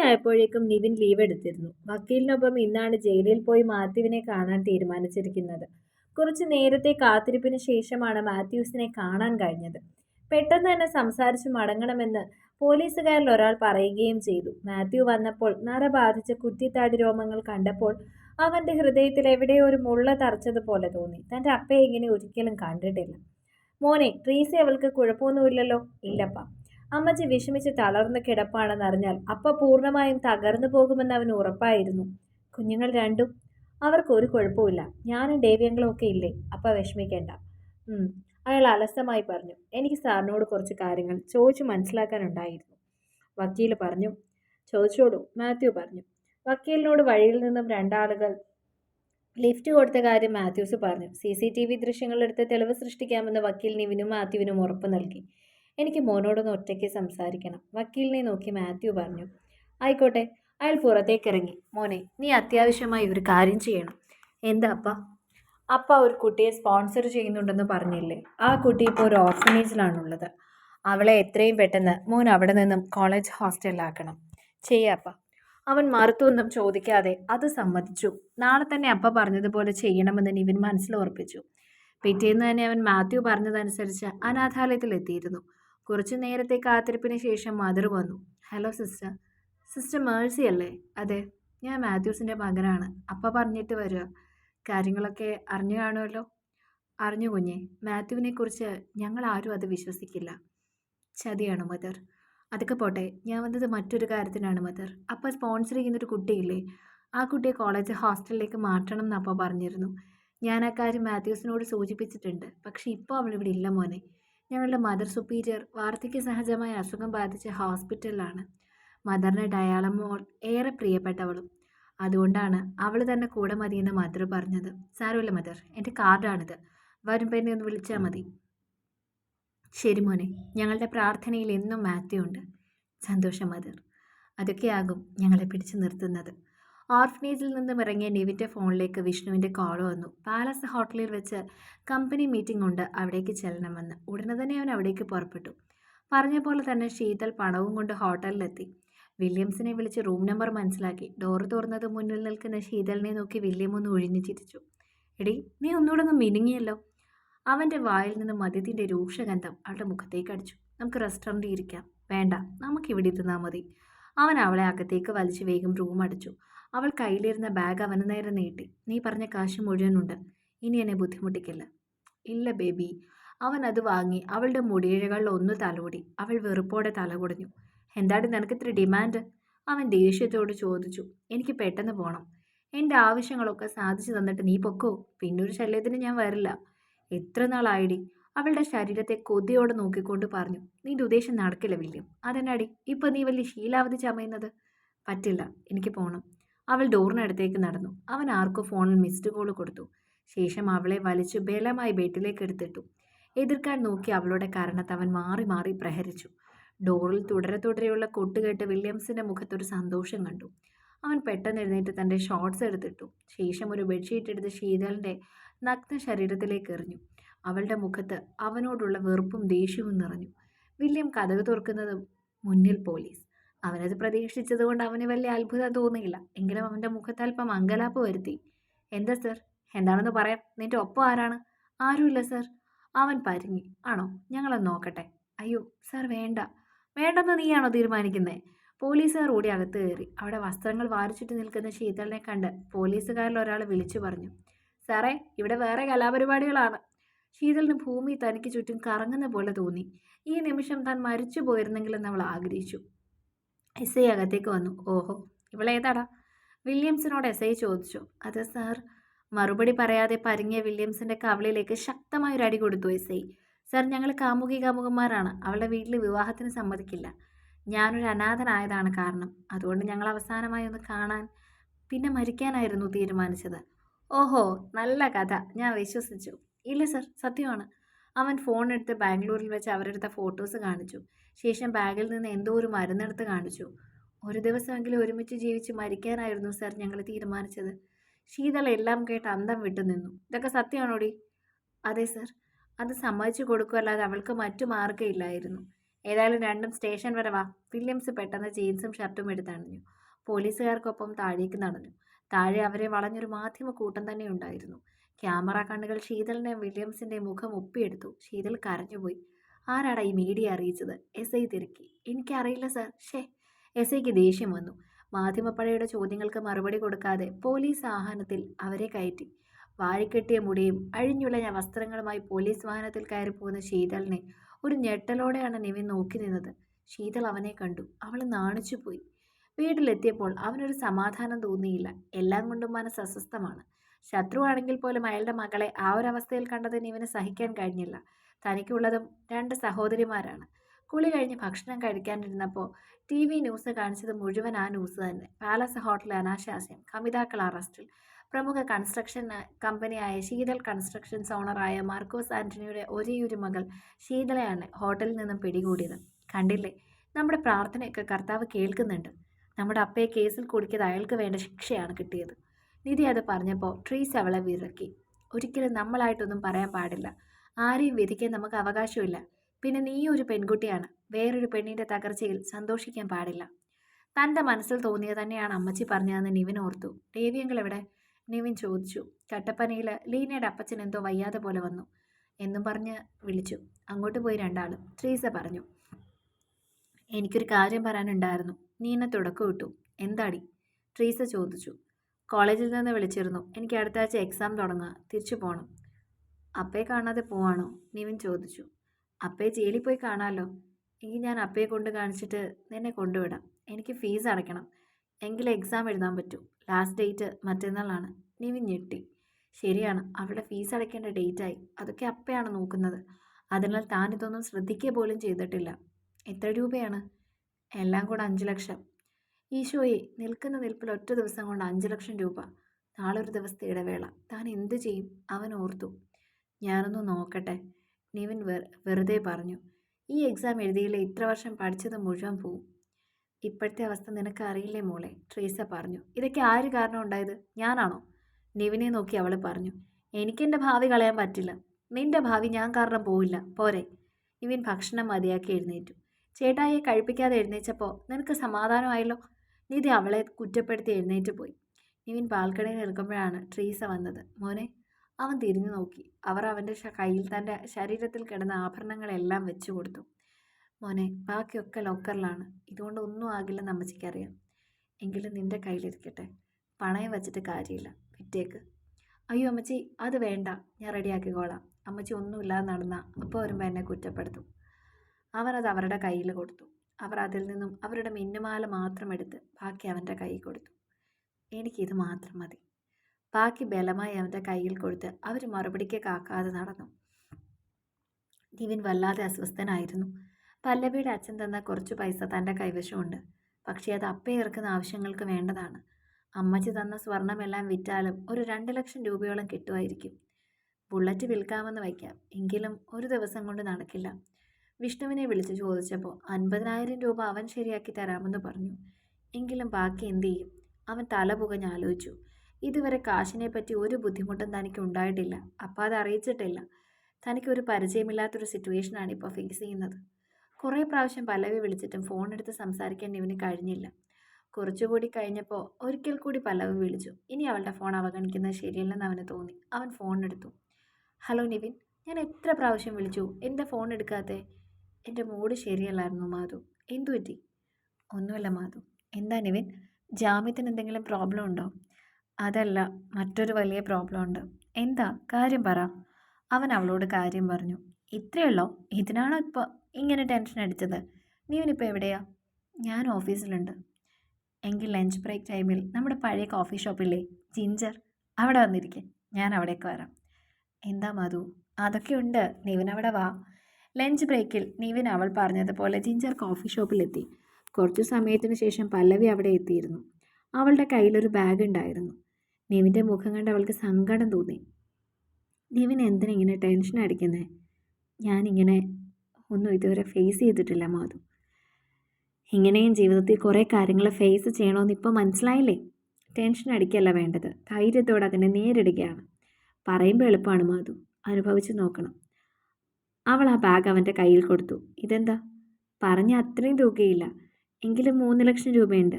ആയപ്പോഴേക്കും നിവിൻ ലീവ് എടുത്തിരുന്നു. വക്കീലിനൊപ്പം ഇന്നാണ് ജയിലിൽ പോയി മാത്യുവിനെ കാണാൻ തീരുമാനിച്ചിരിക്കുന്നത്. കുറച്ച് നേരത്തെ കാത്തിരിപ്പിന് ശേഷമാണ് മാത്യൂസിനെ കാണാൻ കഴിഞ്ഞത്. പെട്ടെന്ന് തന്നെ സംസാരിച്ചു മടങ്ങണമെന്ന് പോലീസുകാരിൽ ഒരാൾ പറയുകയും ചെയ്തു. മാത്യു വന്നപ്പോൾ നര ബാധിച്ച കുറ്റിത്താടി രോമങ്ങൾ കണ്ടപ്പോൾ അവന്റെ ഹൃദയത്തിൽ എവിടെയോ ഒരു മുള്ള തറച്ചതുപോലെ തോന്നി. തന്റെ അപ്പയെ ഇങ്ങനെ ഒരിക്കലും കണ്ടിട്ടില്ല. മോനെ ട്രീസി അവൾക്ക് കുഴപ്പമൊന്നുമില്ലല്ലോ? ഇല്ലപ്പ. അമ്മച്ചി വിഷമിച്ച് തളർന്ന് കിടപ്പാണെന്നറിഞ്ഞാൽ അപ്പ പൂർണമായും തകർന്നു പോകുമെന്ന് അവന് ഉറപ്പായിരുന്നു. കുഞ്ഞുങ്ങൾ രണ്ടും അവർക്ക് ഒരു കുഴപ്പമില്ല ഞാനും ദേവ്യങ്ങളും ഒക്കെ ഇല്ലേ? അപ്പ വിഷമിക്കേണ്ട. അയാൾ അലസമായി പറഞ്ഞു. എനിക്ക് സാറിനോട് കുറച്ച് കാര്യങ്ങൾ ചോദിച്ചു മനസ്സിലാക്കാനുണ്ടായിരുന്നു. വക്കീൽ പറഞ്ഞു ചോദിച്ചോളൂ മാത്യു പറഞ്ഞു. വക്കീലിനോട് വഴിയിൽ നിന്നും രണ്ടാളുകൾ ലിഫ്റ്റ് കൊടുത്ത കാര്യം മാത്യൂസ് പറഞ്ഞു. സി സി ടി വി ദൃശ്യങ്ങളെടുത്ത് തെളിവ് സൃഷ്ടിക്കാമെന്ന് വക്കീൽ നിവിനും മാത്യുവിനും ഉറപ്പ് നൽകി. എനിക്ക് മോനോടൊന്ന് ഒറ്റയ്ക്ക് സംസാരിക്കണം. വക്കീലിനെ നോക്കി മാത്യു പറഞ്ഞു. ആയിക്കോട്ടെ അയാൾ പുറത്തേക്ക് ഇറങ്ങി മോനെ നീ അത്യാവശ്യമായി ഒരു കാര്യം ചെയ്യണം. എന്താ അപ്പ? അപ്പ ഒരു കുട്ടിയെ സ്പോൺസർ ചെയ്യുന്നുണ്ടെന്ന് പറഞ്ഞില്ലേ. ആ കുട്ടി ഇപ്പോൾ ഒരു ഓർഫനേജിലാണുള്ളത്. അവളെ എത്രയും പെട്ടെന്ന് മോൻ അവിടെ നിന്നും കോളേജ് ഹോസ്റ്റലിലാക്കണം. ചെയ്യാപ്പ അവൻ മറുത്തൊന്നും ചോദിക്കാതെ അത് സമ്മതിച്ചു. നാളെ തന്നെ അപ്പ പറഞ്ഞതുപോലെ ചെയ്യണമെന്ന് നിവിൻ മനസ്സിൽ ഉറപ്പിച്ചു. പിറ്റേന്ന് തന്നെ അവൻ മാത്യു പറഞ്ഞതനുസരിച്ച് അനാഥാലയത്തിൽ എത്തിയിരുന്നു കുറച്ചു നേരത്തെ കാത്തിരിപ്പിന് ശേഷം മദർ വന്നു. Hello sister. സിസ്റ്റർ മേഴ്സി അല്ലേ? അതെ. ഞാൻ മാത്യൂസിന്റെ മകനാണ്. അപ്പ പറഞ്ഞിട്ട് വരിക കാര്യങ്ങളൊക്കെ അറിഞ്ഞു കാണുമല്ലോ? അറിഞ്ഞു കുഞ്ഞെ. മാത്യുവിനെ കുറിച്ച് ഞങ്ങൾ ആരും അത് വിശ്വസിക്കില്ല. ചതിയാണ് മദർ? അതൊക്കെ പോട്ടെ. ഞാൻ വന്നത് മറ്റൊരു കാര്യത്തിനാണ് മദർ. അപ്പ സ്പോൺസർ ചെയ്യുന്നൊരു കുട്ടിയില്ലേ? ആ കുട്ടിയെ കോളേജ് ഹോസ്റ്റലിലേക്ക് മാറ്റണം എന്ന് പറഞ്ഞിരുന്നു. ഞാൻ ആ കാര്യം മാത്യൂസിനോട് സൂചിപ്പിച്ചിട്ടുണ്ട്. പക്ഷേ ഇപ്പോൾ അവളിവിടെ ഇല്ല മോനെ. ഞങ്ങളുടെ മദർ സുപ്പീരിയർ വാർദ്ധക്യ സഹജമായ അസുഖം ബാധിച്ച ഹോസ്പിറ്റലിലാണ്. മദറിന് ഡയാളമോൾ ഏറെ പ്രിയപ്പെട്ടവളും. അതുകൊണ്ടാണ് അവൾ തന്നെ കൂടെ മതിയെന്ന് മദർ പറഞ്ഞത്. സാരമില്ല മദർ എന്റെ കാർഡാണിത്. വരുമ്പോൾ എന്നെ ഒന്ന് വിളിച്ചാൽ മതി. ശരി മോനെ ഞങ്ങളുടെ പ്രാർത്ഥനയിൽ എന്നും മാത്യു ഉണ്ട്. സന്തോഷം മദർ. അതൊക്കെയാകും ഞങ്ങളെ പിടിച്ചു നിർത്തുന്നത്. ഓർഫനേജിൽ നിന്നും ഇറങ്ങിയ നിവിന്റെ ഫോണിലേക്ക് വിഷ്ണുവിന്റെ കോൾ വന്നു. പാലസ് ഹോട്ടലിൽ വെച്ച് കമ്പനി മീറ്റിംഗ് ഉണ്ട്. അവിടേക്ക് ചെല്ലണമെന്ന് ഉടനെ തന്നെ അവൻ അവിടേക്ക് പുറപ്പെട്ടു. പറഞ്ഞ പോലെ തന്നെ ശീതൽ പണവും കൊണ്ട് ഹോട്ടലിലെത്തി വില്യംസിനെ വിളിച്ച് റൂം നമ്പർ മനസ്സിലാക്കി. ഡോർ തുറന്നത് മുന്നിൽ നിൽക്കുന്ന ശീതലിനെ നോക്കി വില്യം ഒന്ന് ഒഴിഞ്ഞു ചിരിച്ചു. എടി നീ ഒന്നുകൂടെ ഒന്ന് മിനുങ്ങിയല്ലോ. അവന്റെ വായിൽ നിന്ന് മദ്യത്തിന്റെ രൂക്ഷഗന്ധം അവളുടെ മുഖത്തേക്ക് അടിച്ചു. നമുക്ക് റെസ്റ്റോറന്റിൽ ഇരിക്കാം. വേണ്ട നമുക്ക് ഇവിടെ ഇരുന്നാൽ മതി. അവൻ അവളെ അകത്തേക്ക് വലിച്ച് വേഗം റൂം അടച്ചു. അവൾ കയ്യിലിരുന്ന ബാഗ് അവന് നേരെ നീട്ടി. നീ പറഞ്ഞ കാശ് മുഴുവനുണ്ട്. ഇനി എന്നെ ബുദ്ധിമുട്ടിക്കില്ല? ഇല്ല ബേബി. അവൻ അത് വാങ്ങി. അവളുടെ മുടിയിഴകളിൽ ഒന്ന് തലോടി. അവൾ വെറുപ്പോടെ തലകുടഞ്ഞു എന്താണ് നിനക്ക് ഇത്ര ഡിമാൻഡ് അവൻ ദേഷ്യത്തോട് ചോദിച്ചു. എനിക്ക് പെട്ടെന്ന് പോകണം എന്റെ ആവശ്യങ്ങളൊക്കെ സാധിച്ചു തന്നിട്ട് നീ പൊക്കോ? പിന്നൊരു ശല്യത്തിന് ഞാൻ വരില്ല. എത്ര നാളായിടി? അവളുടെ ശരീരത്തെ കൊതിയോടെ നോക്കിക്കൊണ്ട് പറഞ്ഞു. നിന്റെ ഉദ്ദേശം നടക്കില്ല വില്യം. അതെന്നാടി? ഇപ്പം നീ വലിയ ശീലാവധി ചമയുന്നത്? പറ്റില്ല. എനിക്ക് പോകണം അവൾ ഡോറിനടുത്തേക്ക് നടന്നു. അവൻ ആർക്കോ ഫോണിൽ മിസ്ഡ് കോൾ കൊടുത്തു. ശേഷം അവളെ വലിച്ചു ബലമായി ബെഡിലേക്ക് എടുത്തിട്ടു. എതിർക്കാൻ നോക്കി അവളുടെ കാരണത്ത് അവൻ മാറി മാറി പ്രഹരിച്ചു. ഡോറിൽ തുടരെ തുടരെയുള്ള കൊട്ടുകേട്ട് വില്യംസിന്റെ മുഖത്തൊരു സന്തോഷം കണ്ടു. അവൻ പെട്ടെന്ന് എഴുന്നേറ്റ് തന്റെ ഷോർട്ട്സ് എടുത്തിട്ടു. ശേഷം ഒരു ബെഡ്ഷീറ്റ് എടുത്ത് ശീതളിന്റെ നഗ്ന ശരീരത്തിലേക്ക് എറിഞ്ഞു. അവളുടെ മുഖത്ത് അവനോടുള്ള വെറുപ്പും ദേഷ്യവും നിറഞ്ഞു. വില്യം കഥക് തുറക്കുന്നത് മുന്നിൽ പോലീസ്. അവനത് പ്രതീക്ഷിച്ചതുകൊണ്ട് അവന് വലിയ അത്ഭുതം തോന്നിയില്ല. എങ്കിലും അവന്റെ മുഖത്ത് അല്പം അങ്കലാപ്പ് വരുത്തി. എന്താ സർ എന്താണെന്ന് പറയാം. നിന്റെ ഒപ്പം ആരാണ്? ആരുമില്ല സർ അവൻ പരിങ്ങി ആണോ? ഞങ്ങളൊന്ന് നോക്കട്ടെ. അയ്യോ സർ വേണ്ട. വേണ്ടെന്ന് നീയാണോ തീരുമാനിക്കുന്നത് പോലീസുകാർ ഓടി അകത്ത് കയറി. അവിടെ വസ്ത്രങ്ങൾ വാരിച്ചിട്ട് നിൽക്കുന്ന ശീതളിനെ കണ്ട് പോലീസുകാരിൽ ഒരാൾ വിളിച്ചു പറഞ്ഞു. സാറേ ഇവിടെ വേറെ കലാപരിപാടികളാണ്. ശീതളിന് ഭൂമി തനിക്ക് ചുറ്റും കറങ്ങുന്ന പോലെ തോന്നി. ഈ നിമിഷം താൻ മരിച്ചു പോയിരുന്നെങ്കിലെന്ന് അവൾ ആഗ്രഹിച്ചു. എസ് ഐ അകത്തേക്ക് വന്നു. ഓഹോ ഇവളേതാടാ വില്യംസിനോട് എസ് ഐ ചോദിച്ചു. അത് സാർ മറുപടി പറയാതെ പരിങ്ങിയ വില്യംസിന്റെ ശക്തമായ ഒരു അടി കൊടുത്തു എസ് ഐ സാർ ഞങ്ങൾ കാമുകി കാമുകന്മാരാണ് അവളുടെ വീട്ടിൽ വിവാഹത്തിന് സമ്മതിക്കില്ല. ഞാനൊരു അനാഥനായതാണ് കാരണം. അതുകൊണ്ട് ഞങ്ങൾ അവസാനമായി ഒന്ന് കാണാൻ പിന്നെ മരിക്കാനായിരുന്നു തീരുമാനിച്ചത്. ഓഹോ നല്ല കഥ. ഞാൻ വിശ്വസിച്ചു. ഇല്ല സർ സത്യമാണ്. അവൻ ഫോൺ എടുത്ത് ബാംഗ്ലൂരിൽ വെച്ച് അവരെടുത്ത ഫോട്ടോസ് കാണിച്ചു. ശേഷം ബാഗിൽ നിന്ന് എന്തോ ഒരു മരുന്നെടുത്ത് കാണിച്ചു. ഒരു ദിവസമെങ്കിലും ഒരുമിച്ച് ജീവിച്ച് മരിക്കാനായിരുന്നു സാർ ഞങ്ങൾ തീരുമാനിച്ചത്. ശീതള എല്ലാം കേട്ട് അന്തം വിട്ടു നിന്നു. ഇതൊക്കെ സത്യമാണോടി? അതെ സർ അത് സമ്മതിച്ചു കൊടുക്കുമല്ലാതെ അവൾക്ക് മറ്റു മാർഗമില്ലായിരുന്നു ഏതായാലും രണ്ടും സ്റ്റേഷൻ വരെ വാ. വില്യംസ് പെട്ടെന്ന് ജീൻസും ഷർട്ടും എടുത്തണിഞ്ഞു പോലീസുകാർക്കൊപ്പം താഴേക്ക് നടന്നു. താഴെ അവരെ വളഞ്ഞൊരു മാധ്യമ കൂട്ടം തന്നെ ഉണ്ടായിരുന്നു. ക്യാമറ കണ്ണുകൾ ശീതലിനെ വില്യംസിന്റെ മുഖം ഒപ്പിയെടുത്തു ശീതൾ കരഞ്ഞുപോയി. ആരാടാ ഈ മീഡിയ അറിയിച്ചത്? എസ് ഐ തിരക്കി. എനിക്കറിയില്ല സർ. ഷേ എസ് ഐക്ക് ദേഷ്യം വന്നു. മാധ്യമപ്പഴയുടെ ചോദ്യങ്ങൾക്ക് മറുപടി കൊടുക്കാതെ പോലീസ് വാഹനത്തിൽ അവരെ കയറ്റി. വാരിക്കെട്ടിയ മുടിയും അഴിഞ്ഞുളഞ്ഞ വസ്ത്രങ്ങളുമായി പോലീസ് വാഹനത്തിൽ കയറി പോകുന്ന ശീതളിനെ ഒരു ഞെട്ടലോടെയാണ് നിവിൻ നോക്കി നിന്നത്. ശീതൾ അവനെ കണ്ടു. അവൾ നാണിച്ചുപോയി. വീട്ടിലെത്തിയപ്പോൾ അവനൊരു സമാധാനം തോന്നിയില്ല. എല്ലാം കൊണ്ടും മനസ്സ് അസ്വസ്ഥമാണ്. ശത്രുവാണെങ്കിൽ പോലും അയാളുടെ മകളെ ആ ഒരു അവസ്ഥയിൽ കണ്ടതിന് ഇവന് സഹിക്കാൻ കഴിഞ്ഞില്ല. തനിക്കുള്ളതും രണ്ട് സഹോദരിമാരാണ്. കുളി കഴിഞ്ഞ് ഭക്ഷണം കഴിക്കാനിരുന്നപ്പോൾ ടി വി ന്യൂസ് കാണിച്ചത് മുഴുവൻ ആ ന്യൂസ് തന്നെ. പാലസ് ഹോട്ടലിൽ അനാശാസ്യം കമിതാക്കൾ അറസ്റ്റിൽ. പ്രമുഖ കൺസ്ട്രക്ഷൻ കമ്പനിയായ ശീതൽ കൺസ്ട്രക്ഷൻസ് ഓണറായ മാർക്കോസ് ആന്റണിയുടെ ഒരേയൊരു മകൾ ശീതളയാണ് ഹോട്ടലിൽ നിന്നും പിടികൂടിയത്. കണ്ടില്ലേ? നമ്മുടെ പ്രാർത്ഥനയൊക്കെ കർത്താവ് കേൾക്കുന്നുണ്ട്. നമ്മുടെ അപ്പയെ കേസിൽ കുടിക്കത് അയാൾക്ക് വേണ്ട ശിക്ഷയാണ് കിട്ടിയത്. നിധി അത് പറഞ്ഞപ്പോൾ ട്രീസ് അവളെ വിറക്കി. ഒരിക്കലും നമ്മളായിട്ടൊന്നും പറയാൻ പാടില്ല. ആരെയും വിധിക്കാൻ നമുക്ക് അവകാശമില്ല. പിന്നെ നീ ഒരു പെൺകുട്ടിയാണ്. വേറൊരു പെണ്ണിന്റെ തകർച്ചയിൽ സന്തോഷിക്കാൻ പാടില്ല. തന്റെ മനസ്സിൽ തോന്നിയത് തന്നെയാണ് അമ്മച്ചി പറഞ്ഞതെന്ന് നിവിൻ ഓർത്തു. ദേവിയങ്കൾ എവിടെ? നിവിൻ ചോദിച്ചു. കട്ടപ്പനയിൽ ലീനയുടെ അപ്പച്ചൻ എന്തോ വയ്യാതെ പോലെ വന്നു. എന്നും പറഞ്ഞ് വിളിച്ചു. അങ്ങോട്ട് പോയി രണ്ടാളും. ട്രീസ പറഞ്ഞു. എനിക്കൊരു കാര്യം പറയാനുണ്ടായിരുന്നു. നീ എന്നെ തുടക്കം വിട്ടു എന്താടി? ട്രീസ ചോദിച്ചു. കോളേജിൽ നിന്ന് വിളിച്ചിരുന്നു. എനിക്ക് അടുത്ത ആഴ്ച എക്സാം തുടങ്ങുക തിരിച്ചു പോകണം അപ്പയെ കാണാതെ പോവാണോ? നിവിൻ ചോദിച്ചു. അപ്പയെ ജയിലിൽ പോയി കാണാമല്ലോ എങ്കിൽ ഞാൻ അപ്പയെ കൊണ്ട് കാണിച്ചിട്ട് നിന്നെ കൊണ്ടുവിടാം. എനിക്ക് ഫീസ് അടയ്ക്കണം. എങ്കിലേ എക്സാം എഴുതാൻ പറ്റൂ. ലാസ്റ്റ് ഡേറ്റ് മറ്റന്നാളാണ്. നിവിൻ ഞെട്ടി. ശരിയാണ്. അവളുടെ ഫീസ് അടയ്ക്കേണ്ട ഡേറ്റായി അതൊക്കെ അപ്പയാണ് നോക്കുന്നത്. അതിനാൽ താൻ ഇതൊന്നും ശ്രദ്ധിക്കുക പോലും ചെയ്തിട്ടില്ല. എത്ര രൂപയാണ്? എല്ലാം കൂടെ അഞ്ച് ലക്ഷം. ഈശോയെ നിൽക്കുന്ന നിൽപ്പിൽ ഒറ്റ ദിവസം കൊണ്ട് അഞ്ച് ലക്ഷം രൂപ. നാളെ ഒരു ദിവസത്തെ ഇടവേള. താൻ എന്തു ചെയ്യും? അവൻ ഓർത്തു. ഞാനൊന്ന് നോക്കട്ടെ. നിവിൻ വെറുതെ പറഞ്ഞു. ഈ എക്സാം എഴുതിയില്ല? ഇത്ര വർഷം പഠിച്ചത് മുഴുവൻ പോവും. ഇപ്പോഴത്തെ അവസ്ഥ നിനക്ക് അറിയില്ലേ മോളെ? ട്രീസ പറഞ്ഞു. ഇതൊക്കെ ആര് കാരണം ഉണ്ടായത്? ഞാനാണോ? നിവിനെ നോക്കി അവൾ പറഞ്ഞു. എനിക്കെന്റെ ഭാവി കളയാൻ പറ്റില്ല. നിന്റെ ഭാവി ഞാൻ കാരണം പോവില്ല. പോരെ. നിവിൻ ഭക്ഷണം മതിയാക്കി എഴുന്നേറ്റു. ചേട്ടായിയെ കഴിപ്പിക്കാതെ എഴുന്നേച്ചപ്പോൾ നിനക്ക് സമാധാനമായല്ലോ? നിധി അവളെ കുറ്റപ്പെടുത്തി എഴുന്നേറ്റ് പോയി. നിവിൻ ബാൽക്കണിയിൽ നിൽക്കുമ്പോഴാണ് ട്രീസ വന്നത്. മോനെ അവൻ തിരിഞ്ഞു നോക്കി. അവർ അവന്റെ കയ്യിൽ തന്റെ ശരീരത്തിൽ കിടന്ന ആഭരണങ്ങളെല്ലാം വെച്ചു കൊടുത്തു. മോനെ ബാക്കിയൊക്കെ ലോക്കറിലാണ്. ഇതുകൊണ്ട് ഒന്നും ആകില്ലെന്ന് അമ്മച്ചിക്കറിയാം. എങ്കിലും നിന്റെ കയ്യിലിരിക്കട്ടെ. പണയം വച്ചിട്ട് കാര്യമില്ല. പിറ്റേക്ക് അയ്യോ അമ്മച്ചി അത് വേണ്ട. ഞാൻ റെഡിയാക്കിക്കോളാം. അമ്മച്ചി ഒന്നുമില്ലാതെ നടന്ന അപ്പോൾ വരുമ്പോൾ എന്നെ കുറ്റപ്പെടുത്തും. അവനത് അവരുടെ കയ്യിൽ കൊടുത്തു. അവർ അതിൽ നിന്നും അവരുടെ മിന്നുമാല മാത്രം എടുത്ത് ബാക്കി അവന്റെ കയ്യിൽ കൊടുത്തു. എനിക്കിത് മാത്രം മതി. ബാക്കി ബലമായി അവന്റെ കയ്യിൽ കൊടുത്ത് അവർ മറുപടിക്ക് കാക്കാതെ നടന്നു. നിവിൻ വല്ലാതെ അസ്വസ്ഥനായിരുന്നു. പല്ലവിയുടെ അച്ഛൻ തന്ന കുറച്ച് പൈസ തന്റെ കൈവശമുണ്ട്. പക്ഷേ അത് അപ്പേ ഇറക്കുന്ന ആവശ്യങ്ങൾക്ക് വേണ്ടതാണ്. അമ്മച്ചി തന്ന സ്വർണമെല്ലാം വിറ്റാലും ഒരു രണ്ട് ലക്ഷം രൂപയോളം കിട്ടുമായിരിക്കും. ബുള്ളറ്റ് വിൽക്കാമെന്ന് വയ്ക്കാം. എങ്കിലും ഒരു ദിവസം കൊണ്ട് നടക്കില്ല. വിഷ്ണുവിനെ വിളിച്ച് ചോദിച്ചപ്പോൾ അൻപതിനായിരം രൂപ അവൻ ശരിയാക്കി തരാമെന്ന് പറഞ്ഞു. എങ്കിലും ബാക്കി എന്ത് ചെയ്യും? അവൻ തല പുകഞ്ഞ് ആലോചിച്ചു. ഇതുവരെ കാശിനെ പറ്റി ഒരു ബുദ്ധിമുട്ടും തനിക്ക് ഉണ്ടായിട്ടില്ല. അപ്പം അത് അറിയിച്ചിട്ടില്ല. തനിക്കൊരു പരിചയമില്ലാത്തൊരു സിറ്റുവേഷനാണ് ഇപ്പോൾ ഫേസ് ചെയ്യുന്നത്. കുറേ പ്രാവശ്യം പല്ലവി വിളിച്ചിട്ടും ഫോൺ എടുത്ത് സംസാരിക്കാൻ ഇവന് കഴിഞ്ഞില്ല. കുറച്ചുകൂടി കഴിഞ്ഞപ്പോൾ ഒരിക്കൽ കൂടി പല്ലവി വിളിച്ചു. ഇനി അവളുടെ ഫോൺ അവഗണിക്കുന്നത് ശരിയല്ലെന്ന് അവന് തോന്നി. അവൻ ഫോൺ എടുത്തു. ഹലോ നിവിൻ ഞാൻ എത്ര പ്രാവശ്യം വിളിച്ചു? എന്താ ഫോൺ എടുക്കാത്തെ? എന്റെ മൂഡ് ശരിയല്ലായിരുന്നു മാധു. എന്തു പറ്റി? ഒന്നുമില്ല മാധു. എന്താ നിവിൻ? ജാമ്യത്തിന് എന്തെങ്കിലും പ്രോബ്ലം ഉണ്ടോ? അതല്ല മറ്റൊരു വലിയ പ്രോബ്ലം ഉണ്ട്. എന്താ? കാര്യം പറ. അവൻ അവളോട് കാര്യം പറഞ്ഞു. ഇത്രയുള്ളോ? ഇതിനാണോ ഇപ്പോൾ ഇങ്ങനെ ടെൻഷൻ അടിച്ചത്? നീവനിപ്പോൾ എവിടെയാ? ഞാൻ ഓഫീസിലുണ്ട് എങ്കിൽ ലഞ്ച് ബ്രേക്ക് ടൈമിൽ നമ്മുടെ പഴയ കോഫി ഷോപ്പില്ലേ ജിഞ്ചർ അവിടെ വന്നിരിക്കേ. ഞാൻ അവിടേക്ക് വരാം. എന്താ മധു? അതൊക്കെ ഉണ്ട്. നിവിൻ അവിടെ വാ. ലഞ്ച് ബ്രേക്കിൽ നിവിൻ അവൾ പറഞ്ഞതുപോലെ ജിഞ്ചർ കോഫി ഷോപ്പിലെത്തി. കുറച്ചു സമയത്തിന് ശേഷം പല്ലവി അവിടെ എത്തിയിരുന്നു. അവളുടെ കയ്യിലൊരു ബാഗ് ഉണ്ടായിരുന്നു. നിവിന്റെ മുഖം കണ്ട് അവൾക്ക് സങ്കടം തോന്നി. നിവിൻ എന്തിനിങ്ങനെ ടെൻഷൻ അടിക്കുന്നത് ഞാനിങ്ങനെ ഒന്നും ഇതുവരെ ഫേസ് ചെയ്തിട്ടില്ല മാധു. ഇങ്ങനെയും ജീവിതത്തിൽ കുറേ കാര്യങ്ങൾ ഫേസ് ചെയ്യണമെന്ന് ഇപ്പോൾ മനസ്സിലായില്ലേ? ടെൻഷൻ അടിക്കല്ല വേണ്ടത്. ധൈര്യത്തോടെ അതിനെ നേരിടുകയാണ്. പറയുമ്പോൾ എളുപ്പമാണ് മാധു. അനുഭവിച്ച് നോക്കണം. അവൾ ആ ബാഗ് അവന്റെ കയ്യിൽ കൊടുത്തു. ഇതെന്താ? പറഞ്ഞ അത്രയും തുകയില്ല. എങ്കിലും മൂന്ന് ലക്ഷം രൂപയുണ്ട്.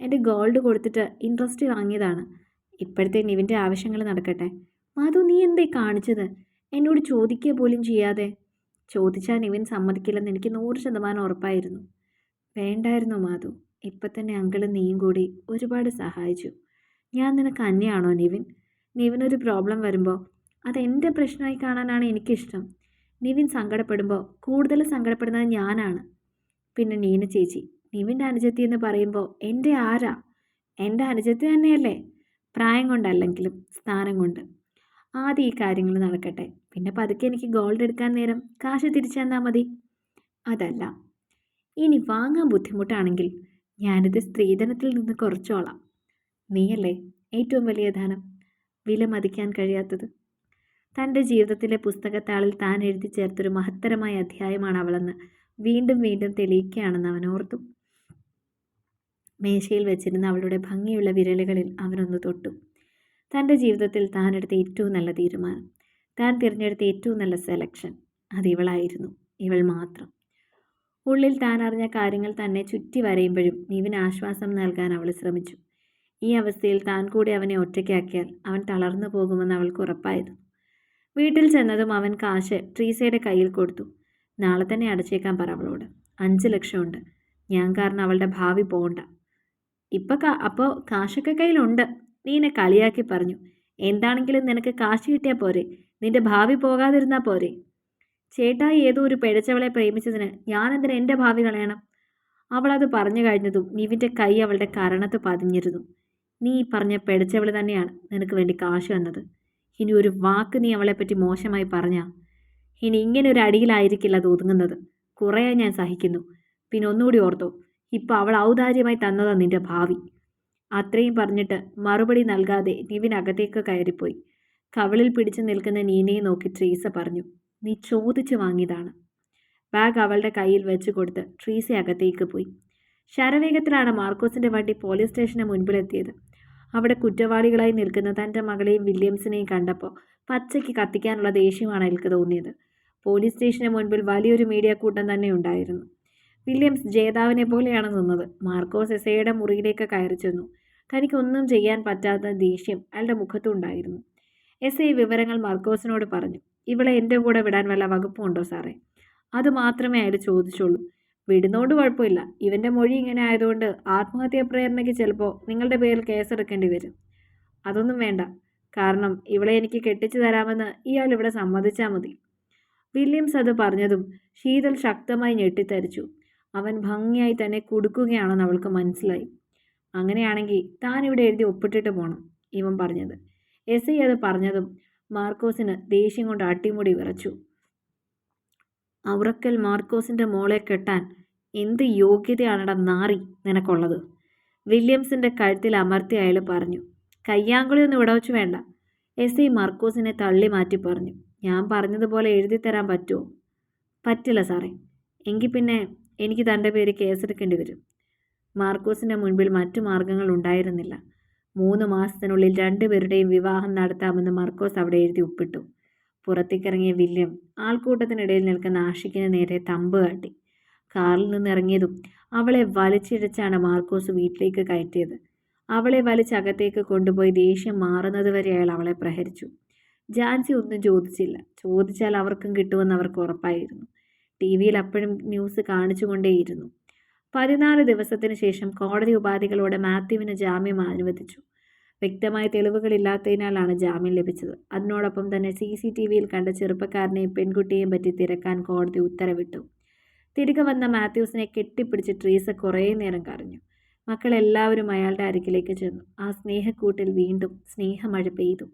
എന്റെ ഗോൾഡ് കൊടുത്തിട്ട് ഇൻട്രസ്റ്റ് വാങ്ങിയതാണ്. ഇപ്പോഴത്തെ നിവിന്റെ ആവശ്യങ്ങൾ നടക്കട്ടെ. മാധു നീ എന്തേ കാണിച്ചത്? എന്നോട് ചോദിക്കുക പോലും ചെയ്യാതെ. ചോദിച്ചാൽ നിവിൻ സമ്മതിക്കില്ലെന്ന് എനിക്ക് നൂറ് ശതമാനം ഉറപ്പായിരുന്നു. വേണ്ടായിരുന്നു മാധു. ഇപ്പം തന്നെ അങ്കിളും നീയും കൂടി ഒരുപാട് സഹായിച്ചു. ഞാൻ നിനക്ക് അന്യാണോ നിവിൻ? നിവിനൊരു പ്രോബ്ലം വരുമ്പോൾ അത് എന്റെ പ്രശ്നമായി കാണാനാണ് എനിക്കിഷ്ടം. നിവിൻ സങ്കടപ്പെടുമ്പോൾ കൂടുതൽ സങ്കടപ്പെടുന്നത് ഞാനാണ്. പിന്നെ നീന ചേച്ചി നിവിന്റെ അനുജത്തി എന്ന് പറയുമ്പോൾ എന്റെ ആരാ? എന്റെ അനുജത്തി തന്നെയല്ലേ? പ്രായം കൊണ്ടല്ലെങ്കിലും സ്ഥാനം കൊണ്ട്. ആദ്യം ഈ കാര്യങ്ങൾ നടക്കട്ടെ. പിന്നെ പതുക്കെ എനിക്ക് ഗോൾഡ് എടുക്കാൻ നേരം കാശ് തിരിച്ചു തന്നാൽ മതി. അതല്ല ഇനി വാങ്ങാൻ ബുദ്ധിമുട്ടാണെങ്കിൽ ഞാനിത് സ്ത്രീധനത്തിൽ നിന്ന് കുറച്ചോളാം. നീയല്ലേ ഏറ്റവും വലിയ ധനം? വില മതിക്കാൻ കഴിയാത്തത്. തന്റെ ജീവിതത്തിലെ പുസ്തകത്താളിൽ താൻ എഴുതി ചേർത്തൊരു മഹത്തരമായ അധ്യായമാണ് അവളെന്ന് വീണ്ടും വീണ്ടും തെളിയിക്കുകയാണെന്ന് അവൻ ഓർത്തു. മേശയിൽ വെച്ചിരുന്ന അവളുടെ ഭംഗിയുള്ള വിരലുകളിൽ അവനൊന്ന് തൊട്ടു. തന്റെ ജീവിതത്തിൽ താൻ എടുത്ത ഏറ്റവും നല്ല തീരുമാനം. താൻ തിരഞ്ഞെടുത്ത ഏറ്റവും നല്ല സെലക്ഷൻ അത് ഇവളായിരുന്നു. ഇവൾ മാത്രം. ഉള്ളിൽ താൻ അറിഞ്ഞ കാര്യങ്ങൾ തന്നെ ചുറ്റി വരയുമ്പോഴും നീവിന് ആശ്വാസം നൽകാൻ അവൾ ശ്രമിച്ചു. ഈ അവസ്ഥയിൽ താൻ കൂടി അവനെ ഒറ്റയ്ക്കാക്കിയാൽ അവൻ തളർന്നു പോകുമെന്ന് അവൾക്ക് ഉറപ്പായിരുന്നു. വീട്ടിൽ ചെന്നതും അവൻ കാശ് ട്രീസയുടെ കയ്യിൽ കൊടുത്തു. നാളെ തന്നെ അടച്ചേക്കാൻ പറ അവളോട്. അഞ്ച് ലക്ഷമുണ്ട്. ഞാൻ കാരണം അവളുടെ ഭാവി പോകണ്ട ഇപ്പം കാ അപ്പോൾ കാശൊക്കെ കയ്യിലുണ്ട്. നീ എന്നെ കളിയാക്കി പറഞ്ഞു. എന്താണെങ്കിലും നിനക്ക് കാശ് കിട്ടിയാൽ പോരെ. നിന്റെ ഭാവി പോകാതിരുന്നാൽ പോരെ. ചേട്ടായി ഏതോ ഒരു പിഴച്ചവളെ പ്രേമിച്ചതിന് ഞാനെന്തിന് എന്റെ ഭാവി കളയണം? അവളത് പറഞ്ഞു കഴിഞ്ഞതും നിവിന്റെ കൈ അവളുടെ കരണത്ത് പതിഞ്ഞിരുന്നു. നീ പറഞ്ഞ പിഴച്ചവൾ തന്നെയാണ് നിനക്ക് വേണ്ടി കാശ് വന്നത് ഇനി ഒരു വാക്ക് നീ അവളെപ്പറ്റി മോശമായി പറഞ്ഞ? ഇനി ഇങ്ങനെ ഒരു അടിയിലായിരിക്കില്ല അത് ഒതുങ്ങുന്നത്. കുറേ ഞാൻ സഹിക്കുന്നു. പിന്നെ ഒന്നുകൂടി ഓർത്തോ ഇപ്പോൾ അവൾ ഔദാര്യമായി തന്നതാ നിന്റെ ഭാവി. അത്രയും പറഞ്ഞിട്ട് മറുപടി നൽകാതെ നിവിൻ അകത്തേക്ക് കയറിപ്പോയി. കവളിൽ പിടിച്ചു നിൽക്കുന്ന നീനയെ നോക്കി ട്രീസ പറഞ്ഞു നീ ചോദിച്ചു വാങ്ങിയതാണ്. ബാഗ് അവളുടെ കയ്യിൽ വെച്ച് കൊടുത്ത് ട്രീസ അകത്തേക്ക് പോയി. ശരവേഗത്തിലാണ് മാർക്കോസിന്റെ വണ്ടി പോലീസ് സ്റ്റേഷന് മുൻപിലെത്തിയത്. അവിടെ കുറ്റവാളികളായി നിൽക്കുന്ന തന്റെ മകളെയും വില്യംസിനെയും കണ്ടപ്പോൾ പച്ചയ്ക്ക് കത്തിക്കാനുള്ള ദേഷ്യമാണ് എനിക്ക് തോന്നിയത്. പോലീസ് സ്റ്റേഷന് മുൻപിൽ വലിയൊരു മീഡിയ കൂട്ടം തന്നെ ഉണ്ടായിരുന്നു. വില്യംസ് ജേതാവിനെ പോലെയാണ് നിന്നത്. മാർക്കോസ് എസയുടെ മുറിയിലേക്ക് കയറി ചെന്നു. തനിക്കൊന്നും ചെയ്യാൻ പറ്റാത്ത ദേഷ്യം അയാളുടെ മുഖത്തുണ്ടായിരുന്നു എസ് ഐ വിവരങ്ങൾ മാർക്കോസിനോട് പറഞ്ഞു ഇവളെ എന്റെ കൂടെ വിടാൻ വല്ല വകുപ്പുണ്ടോ സാറേ? അത് മാത്രമേ അയാൾ ചോദിച്ചുള്ളൂ വിടുന്നോണ്ട് കുഴപ്പമില്ല. ഇവന്റെ മൊഴി ഇങ്ങനെ ആയതുകൊണ്ട് ആത്മഹത്യാ പ്രേരണയ്ക്ക് ചിലപ്പോൾ നിങ്ങളുടെ പേരിൽ കേസെടുക്കേണ്ടി വരും. അതൊന്നും വേണ്ട. കാരണം ഇവളെ എനിക്ക് കെട്ടിച്ചു തരാമെന്ന് ഇയാൾ ഇവിടെ സമ്മതിച്ചാൽ മതി. വില്യംസ് അത് പറഞ്ഞതും ശീതൽ ശക്തമായി ഞെട്ടിത്തരിച്ചു. അവൻ ഭംഗിയായി തന്നെ കുടുക്കുകയാണെന്ന് അവൾക്ക് മനസ്സിലായി. അങ്ങനെയാണെങ്കിൽ താൻ ഇവിടെ എഴുതി ഒപ്പിട്ടിട്ട് പോകണം ഇവൻ പറഞ്ഞത്. എസ് ഐ അത് പറഞ്ഞതും മാർക്കോസിന് ദേഷ്യം കൊണ്ട് അട്ടിമുടി വിറച്ചു. ഔറക്കൽ മാർക്കോസിന്റെ മോളെ കെട്ടാൻ എന്ത് യോഗ്യതയാണടാ നാറി നിനക്കുള്ളത്. വില്യംസിന്റെ കഴുത്തിൽ അമർത്തി അയാൾ പറഞ്ഞു കയ്യാങ്കുളിയൊന്നും ഇവിടെ വെച്ച് വേണ്ട. എസ്. ഐ. മാർക്കോസിനെ തള്ളി മാറ്റി പറഞ്ഞു ഞാൻ പറഞ്ഞതുപോലെ എഴുതി തരാൻ പറ്റുമോ പറ്റില്ല സാറേ. എങ്കിൽ പിന്നെ എനിക്ക് തന്റെ പേര് കേസെടുക്കേണ്ടി വരും. മാർക്കോസിന്റെ മുൻപിൽ മറ്റു മാർഗങ്ങൾ ഉണ്ടായിരുന്നില്ല. മൂന്ന് മാസത്തിനുള്ളിൽ രണ്ടുപേരുടെയും വിവാഹം നടത്താമെന്ന് മാർക്കോസ് അവിടെ എഴുതി ഒപ്പിട്ടു. പുറത്തേക്കിറങ്ങിയ വില്യം ആൾക്കൂട്ടത്തിനിടയിൽ നിൽക്കുന്ന ആഷിക്കിന് നേരെ തമ്പ് കാട്ടി. കാറിൽ നിന്നിറങ്ങിയതും അവളെ വലിച്ചിഴച്ചാണ് മാർക്കോസ് വീട്ടിലേക്ക് കയറ്റിയത്. അവളെ വലിച്ചകത്തേക്ക് കൊണ്ടുപോയി ദേഷ്യം മാറുന്നതുവരെ അയാൾ അവളെ പ്രഹരിച്ചു. ജാൻസി ഒന്നും ചോദിച്ചില്ല. ചോദിച്ചാൽ അവർക്കും കിട്ടുമെന്ന് അവർക്ക് ഉറപ്പായിരുന്നു. ടി വിയിൽ അപ്പോഴും ന്യൂസ് കാണിച്ചുകൊണ്ടേയിരുന്നു. പതിനാല് ദിവസത്തിന് ശേഷം കോടതി ഉപാധികളോടെ മാത്യുവിന് ജാമ്യം അനുവദിച്ചു. വ്യക്തമായ തെളിവുകളില്ലാത്തതിനാലാണ് ജാമ്യം ലഭിച്ചത്. അതിനോടൊപ്പം തന്നെ സി സി ടി വിയിൽ കണ്ട ചെറുപ്പക്കാരനെയും പെൺകുട്ടിയെയും പറ്റി തിരക്കാൻ കോടതി ഉത്തരവിട്ടു. തിരികെ വന്ന മാത്യൂസിനെ കെട്ടിപ്പിടിച്ച് ട്രീസ കുറേ നേരം കരഞ്ഞു. മക്കളെല്ലാവരും അയാളുടെ അരികിലേക്ക് ചെന്നു. ആ സ്നേഹക്കൂട്ടിൽ വീണ്ടും സ്നേഹമഴ പെയ്തു.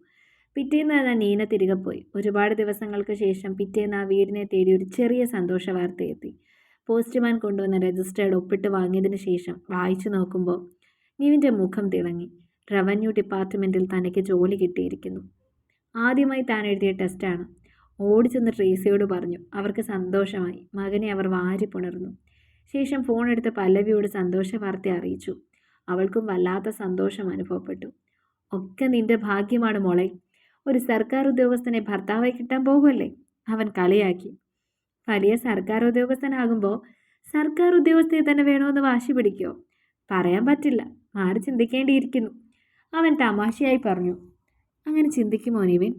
പിറ്റേന്ന് തന്നെ നീന തിരികെ പോയി. ഒരുപാട് ദിവസങ്ങൾക്ക് ശേഷം പിറ്റേന്ന് ആ വീടിനെ തേടി ഒരു ചെറിയ സന്തോഷ വാർത്തയെത്തി. പോസ്റ്റ്മാൻ കൊണ്ടുവന്ന രജിസ്റ്റേർഡ് ഒപ്പിട്ട് വാങ്ങിയതിന് ശേഷം വായിച്ചു നോക്കുമ്പോൾ നീവിന്റെ മുഖം തിളങ്ങി. റവന്യൂ ഡിപ്പാർട്ട്മെന്റിൽ തനിക്ക് ജോലി കിട്ടിയിരിക്കുന്നു. ആദ്യമായി താൻ എഴുതിയ ടെസ്റ്റാണ് ഓടിച്ചെന്ന് ട്രേസിയോട് പറഞ്ഞു. അവർക്ക് സന്തോഷമായി. മകനെ അവർ വാരി പുണർന്നു. ശേഷം ഫോൺ എടുത്ത് പല്ലവിയോട് സന്തോഷ വാർത്ത അറിയിച്ചു. അവൾക്കും വല്ലാത്ത സന്തോഷം അനുഭവപ്പെട്ടു. ഒക്കെ നിന്റെ ഭാഗ്യമാണ് മോളെ. ഒരു സർക്കാർ ഉദ്യോഗസ്ഥനെ ഭർത്താവായി കിട്ടാൻ പോകുമല്ലേ അവൻ കളിയാക്കി. വലിയ സർക്കാർ ഉദ്യോഗസ്ഥനാകുമ്പോൾ സർക്കാർ ഉദ്യോഗസ്ഥയെ തന്നെ വേണമെന്ന് വാശി പിടിക്കുമോ പറയാൻ പറ്റില്ല. മാറി ചിന്തിക്കേണ്ടിയിരിക്കുന്നു. അവൻ തമാശയായി പറഞ്ഞു. അങ്ങനെ ചിന്തിക്കുമോ നിവിൻ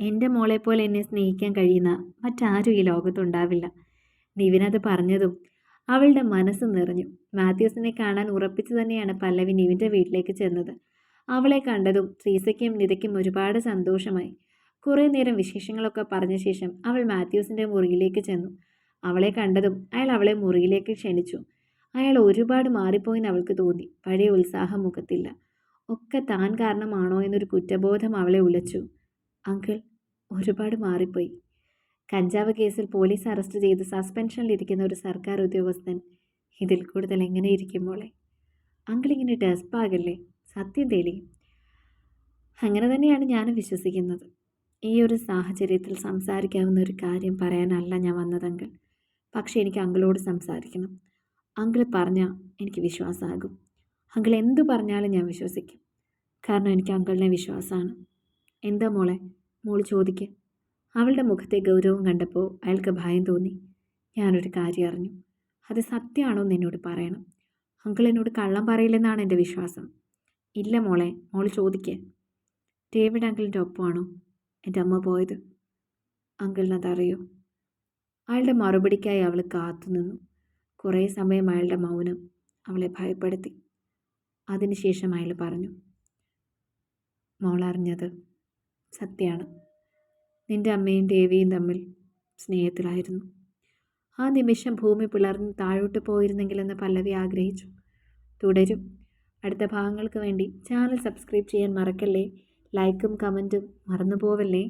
എന്റെ മോളെപ്പോലെ എന്നെ സ്നേഹിക്കാൻ കഴിയുന്ന മറ്റാരും ഈ ലോകത്തുണ്ടാവില്ല. നിവിൻ അത് പറഞ്ഞതും അവളുടെ മനസ്സ് നിറഞ്ഞു. മാത്യൂസിനെ കാണാൻ ഉറപ്പിച്ചു തന്നെയാണ് പല്ലവി നിവിന്റെ വീട്ടിലേക്ക് ചെന്നത്. അവളെ കണ്ടതും ട്രീസയ്ക്കും നിതയ്ക്കും ഒരുപാട് സന്തോഷമായി. കുറേ നേരം വിശേഷങ്ങളൊക്കെ പറഞ്ഞ ശേഷം അവൾ മാത്യൂസിന്റെ മുറിയിലേക്ക് ചെന്നു. അവളെ കണ്ടതും അയാൾ അവളെ മുറിയിലേക്ക് ക്ഷണിച്ചു. അയാൾ ഒരുപാട് മാറിപ്പോയെന്ന് അവൾക്ക് തോന്നി. പഴയ ഉത്സാഹം മുഖത്തില്ല ഒക്കെ താൻ കാരണമാണോ എന്നൊരു കുറ്റബോധം അവളെ ഉലച്ചു. അങ്കിൾ ഒരുപാട് മാറിപ്പോയി. കഞ്ചാവ് കേസിൽ പോലീസ് അറസ്റ്റ് ചെയ്ത് സസ്പെൻഷനിലിരിക്കുന്ന ഒരു സർക്കാർ ഉദ്യോഗസ്ഥൻ ഇതിൽ കൂടുതൽ എങ്ങനെ ഇരിക്കും മോളെ? അങ്കിൾ ഇങ്ങനെ ഡെസ്പാകല്ലേ സത്യം തെളിയും അങ്ങനെ തന്നെയാണ് ഞാൻ വിശ്വസിക്കുന്നത്. ഈ ഒരു സാഹചര്യത്തിൽ സംസാരിക്കാവുന്ന ഒരു കാര്യം പറയാനല്ല ഞാൻ വന്നതെങ്കിൽ പക്ഷേ എനിക്ക് അങ്കിളോട് സംസാരിക്കണം. അങ്കിൾ പറഞ്ഞാൽ എനിക്ക് വിശ്വാസമാകും. അങ്കിൾ എന്തു പറഞ്ഞാലും ഞാൻ വിശ്വസിക്കും. കാരണം എനിക്ക് അങ്കിളിനെ വിശ്വാസമാണ്. എന്താ മോളെ? മോൾ ചോദിക്കുക അവളുടെ മുഖത്തെ ഗൗരവം കണ്ടപ്പോൾ അയാൾക്ക് ഭയം തോന്നി. ഞാനൊരു കാര്യം അറിഞ്ഞു. അത് സത്യമാണോ എന്ന് എന്നോട് പറയണം. അങ്കിൾ എന്നോട് കള്ളം പറയില്ലെന്നാണ് എന്റെ വിശ്വാസം. ഇല്ല മോളെ മോൾ ചോദിക്കുക ഡേവിഡ് അങ്കിളിന്റെ ഒപ്പമാണോ? എന്റെ അമ്മ പോയത്? അങ്കിളിനതറിയോ അയാളുടെ മറുപടിക്കായി അവൾ കാത്തുനിന്നു. കുറേ സമയം അയാളുടെ മൗനം അവളെ ഭയപ്പെടുത്തി. അതിനുശേഷം അയാൾ പറഞ്ഞു മോളറിഞ്ഞത് സത്യമാണ് നിന്റെ അമ്മയും ദേവിയും തമ്മിൽ സ്നേഹത്തിലായിരുന്നു. ആ നിമിഷം ഭൂമി പിളർന്ന് താഴോട്ട് പോയിരുന്നെങ്കിലെന്ന് പല്ലവി ആഗ്രഹിച്ചു. തുടരും. അടുത്ത ഭാഗങ്ങൾക്ക് വേണ്ടി ചാനൽ സബ്സ്ക്രൈബ് ചെയ്യാൻ മറക്കല്ലേ? ലൈക്കും കമന്റും മറന്നു പോവല്ലേ